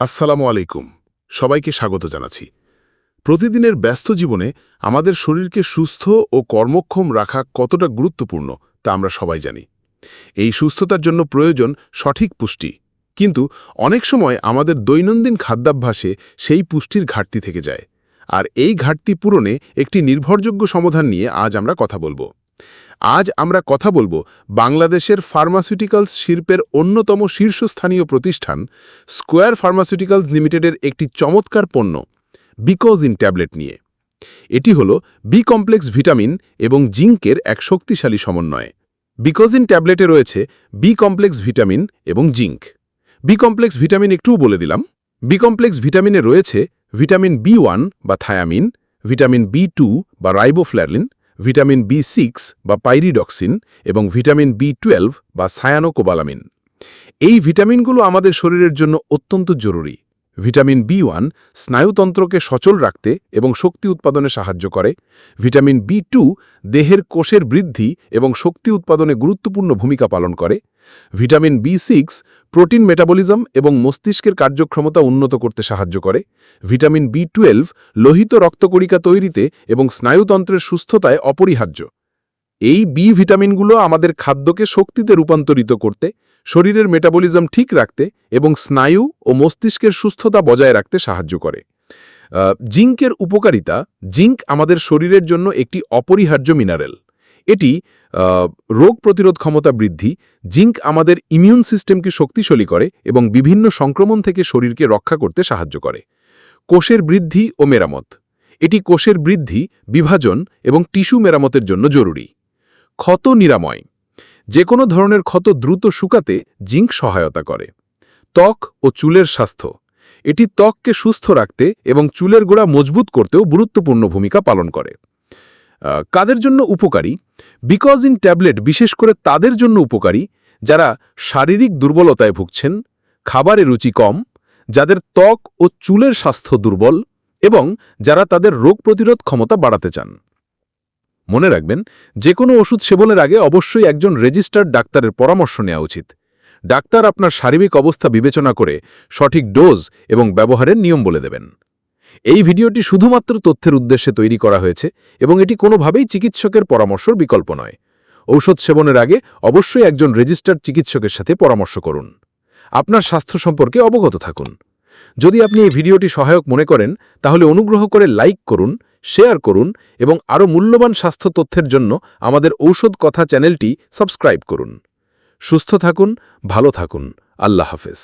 আসসালামু আলাইকুম। সবাইকে স্বাগত জানাচ্ছি। প্রতিদিনের ব্যস্ত জীবনে আমাদের শরীরকে সুস্থ ও কর্মক্ষম রাখা কতটা গুরুত্বপূর্ণ তা আমরা সবাই জানি। এই সুস্থতার জন্য প্রয়োজন সঠিক পুষ্টি। কিন্তু অনেক সময় আমাদের দৈনন্দিন খাদ্যাভ্যাসে সেই পুষ্টির ঘাটতি থেকে যায়। আর এই ঘাটতি পূরণে একটি নির্ভরযোগ্য সমাধান নিয়ে আজ আমরা কথা বলব। আজ আমরা কথা বলব বাংলাদেশের ফার্মাসিউটিক্যালস শিল্পের অন্যতম শীর্ষস্থানীয় প্রতিষ্ঠান স্কোয়ার ফার্মাসিউটিক্যালস লিমিটেডের একটি চমৎকার পণ্য, বিকজ ইন ট্যাবলেট নিয়ে। এটি হল বি কমপ্লেক্স ভিটামিন এবং জিঙ্কের এক শক্তিশালী সমন্বয়। ইন ট্যাবলেটে রয়েছে বি কমপ্লেক্স ভিটামিন এবং জিঙ্ক। বি কমপ্লেক্স ভিটামিন একটুও বলে দিলাম। বি কমপ্লেক্স ভিটামিনে রয়েছে ভিটামিন বি ওয়ান বা থায়ামিন, ভিটামিন বি টু বা রাইবোফ্ল্যারিন ভিটামিন বি সিক্স বা পাইরিডক্সিন এবং ভিটামিন বি টুয়েলভ বা সায়ানোকোবালামিন। এই ভিটামিনগুলো আমাদের শরীরের জন্য অত্যন্ত জরুরি। ভিটামিন বি ওয়ান স্নায়ুতন্ত্রকে সচল রাখতে এবং শক্তি উৎপাদনে সাহায্য করে। ভিটামিন বি টু দেহের কোষের বৃদ্ধি এবং শক্তি উৎপাদনে গুরুত্বপূর্ণ ভূমিকা পালন করে। Vitamin B six protein metabolism এবং মস্তিষ্কের কার্যক্ষমতা উন্নত করতে সাহায্য করে। ভিটামিন বি টুয়েলভ লোহিত রক্তকণিকা তৈরিতে এবং স্নায়ুতন্ত্রের সুস্থতায় অপরিহার্য। এই বি ভিটামিনগুলো আমাদের খাদ্যকে শক্তিতে রূপান্তরিত করতে, শরীরের মেটাবলিজম ঠিক রাখতে এবং স্নায়ু ও মস্তিষ্কের সুস্থতা বজায় রাখতে সাহায্য করে। জিঙ্কের উপকারিতা, জিঙ্ক আমাদের শরীরের জন্য একটি অপরিহার্য মিনারেল এটি রোগ প্রতিরোধ ক্ষমতা বৃদ্ধি, জিঙ্ক আমাদের ইমিউন সিস্টেমকে শক্তিশালী করে এবং বিভিন্ন সংক্রমণ থেকে শরীরকে রক্ষা করতে সাহায্য করে। কোষের বৃদ্ধি ও মেরামত। এটি কোষের বৃদ্ধি, বিভাজন এবং টিস্যু মেরামতের জন্য জরুরি। ক্ষত নিরাময়। যে কোনো ধরনের ক্ষত দ্রুত শুকাতে জিঙ্ক সহায়তা করে। ত্বক ও চুলের স্বাস্থ্য। এটি ত্বককে সুস্থ রাখতে এবং চুলের গোড়া মজবুত করতেও গুরুত্বপূর্ণ ভূমিকা পালন করে। কাদের জন্য উপকারী? বিকজ ইন ট্যাবলেট বিশেষ করে তাদের জন্য উপকারী, যারা শারীরিক দুর্বলতায় ভুগছেন, খাবারে রুচি কম, যাদের ত্বক ও চুলের স্বাস্থ্য দুর্বল এবং যারা তাদের রোগ প্রতিরোধ ক্ষমতা বাড়াতে চান। মনে রাখবেন যে কোনো ওষুধ সেবনের আগে অবশ্যই একজন রেজিস্টার্ড ডাক্তারের পরামর্শ নেওয়া উচিত। ডাক্তার আপনার শারীরিক অবস্থা বিবেচনা করে সঠিক ডোজ এবং ব্যবহারের নিয়ম বলে দেবেন। এই ভিডিওটি শুধুমাত্র তথ্যের উদ্দেশ্যে তৈরি করা হয়েছে এবং এটি কোনোভাবেই চিকিৎসকের পরামর্শর বিকল্প নয়। ঔষধ সেবনের আগে অবশ্যই একজন রেজিস্টার্ড চিকিৎসকের সাথে পরামর্শ করুন। আপনার স্বাস্থ্য সম্পর্কে অবগত থাকুন। যদি আপনি এই ভিডিওটি সহায়ক মনে করেন, তাহলে অনুগ্রহ করে লাইক করুন শেয়ার করুন এবং আরও মূল্যবান স্বাস্থ্য তথ্যের জন্য আমাদের ঔষধ কথা চ্যানেলটি সাবস্ক্রাইব করুন। সুস্থ থাকুন, ভালো থাকুন। আল্লাহ হাফেজ।